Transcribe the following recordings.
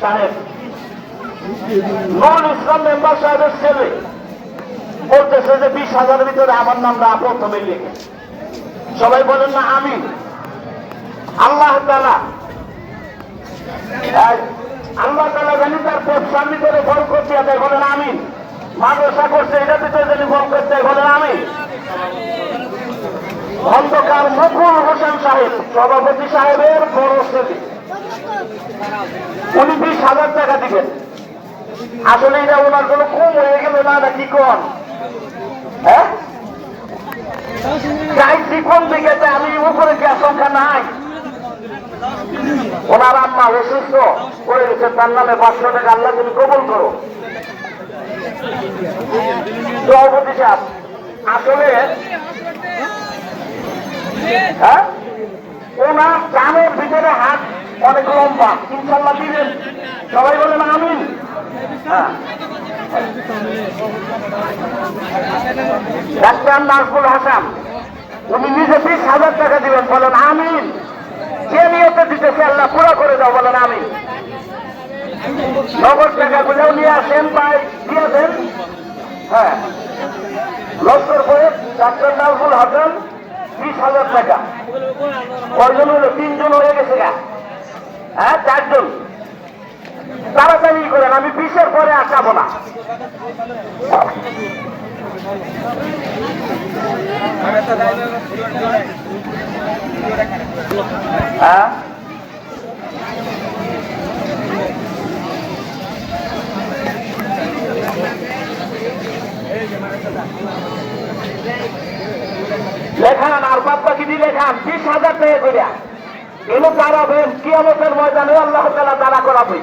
সাহেব। নুরুল ইসলাম মেম্বার সাহেবের ছেলে বলতেছে যে বিশ হাজারের ভিতরে আমার নামটা প্রথমে লিখে। সবাই বলেন না আমি আল্লাহ তালা আল্লাহ তালা জানি তার ব্যবসার ভিতরে ফল করতে দেয়, বলেন আমি মাদ্রাসা করছে এটার ভিতরে জানি ফল দেয়, বলেন আমি অন্ধকার মকুল হোসেন সাহেব, সভাপতি সাহেবের বড় ছেলে। উনি বিশ হাজার টাকা দিবেন। আসলে এটা ওনার কোনো কম হয়ে গেল, না কি কন হ্যাঁ? দিকে আমি উপরে কি আশঙ্কা নাই? ওনার আম্মা অসুস্থ করে গেছে, তার নামে পাঁচশো টাকা আল্লাহ তুমি কবুল করো। সভাপতি সাহেব আসলে হ্যাঁ? ওনার কানের ভিতরে হাত অনেক লম্বা। ইনশাল্লাহ দিবেন। সবাই বলেন আমিন। হ্যাঁ। ডাক্তার নাজমুল হাসান, উনি নিজে বিশ হাজার টাকা দিবেন। বলেন আমিন। যে নিয়তে দিতেছে আল্লাহ পুরো করে দাও, বলেন আমিন। নগদ টাকা গুলোও নিয়ে আসেন ভাই, দিয়ে দেন। হ্যাঁ। লস্কর করে ডাক্তার নাজমুল হাসান বিশ হাজার টাকা। কয়জন হলো তিনজন হয়ে গেছে হ্যাঁ চারজন। তাড়াতাড়ি করেন, আমি বিশের পরে আসাবো না। হ্যাঁ। লেখান আর বাদ বাকি দিয়ে লেখান বিশ হাজার টাকা করিয়া এগুলো দাঁড়াবেন কিয়ামতের ময়দানে আল্লাহ তালা দাঁড়া করাবে?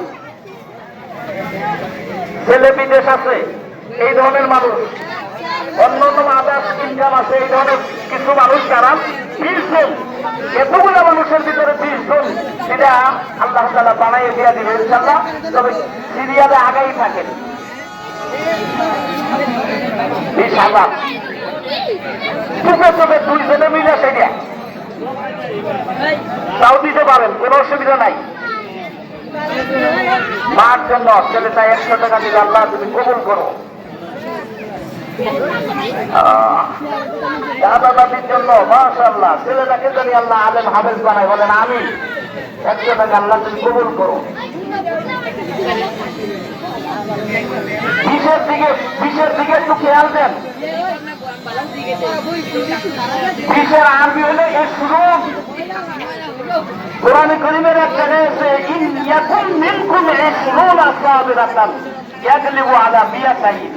ছেলে বিদেশ আছে, এই ধরনের মানুষ। অন্য অন্য আদার্স ইনকাম আছে, এই ধরনের কিছু মানুষ যারা বিশ জন, এতগুলো মানুষের ভিতরে বিশ জন সেটা আল্লাহ তালা বানাইয়ে দিয়া দিবে ইনশাল্লাহ তবে সিরিয়ালে আগাই থাকেন। বিশ হাজার। চুপে চুপে দুইজনে মিলে সেটা তাও দিতে পারেন, কোনো অসুবিধা নাই। মার জন্য ছেলেটা একশো টাকা দিলে আল্লাহ তুমি কবুল করো। দাদা দাদির জন্য মাশাল্লাহ ছেলেটাকে যদি আল্লাহ আলেম হাফেজ বানায়, বলেন আমি একশো টাকা আল্লাহ তুমি কবুল করো। বিশের দিকে বিশের দিকে একটু খেয়াল দেন। বিশের আরবি হলে এ শুরু কোরআনে করিমের এক জায়গায় আছে ইন ইয়াকুন মিনকুম ইশরুন আসাবিরাতান ইয়াগলিবু আলা মিয়াতাইন।